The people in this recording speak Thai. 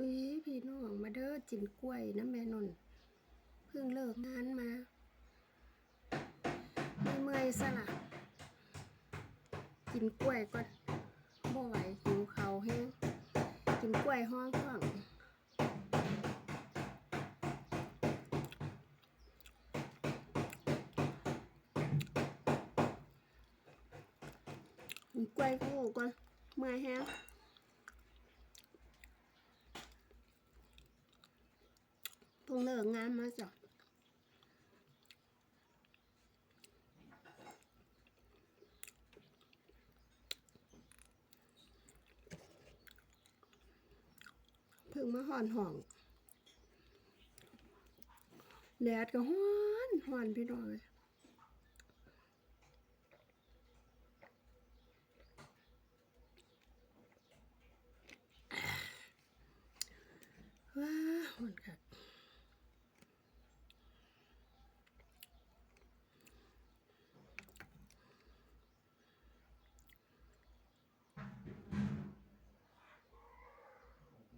วิพี่น้องมาเด้อจินกล้วยน้ำแม่นนเพิ่งเลิกงานมาไม่เมื่อยๆซะละกินกล้วยก่อนบ่ไหวหิวเขาแห้งกินกล้วยห้องท้องกินกล้วยคู่ก่อนเมื่อยแห้ง เพิ่ งเลิกงานมาจ้ะเพิ่งมาหอนห้องแดดก็ฮ้อนฮ้อนพี่น้องเลยว้าฮ้อนค่ะ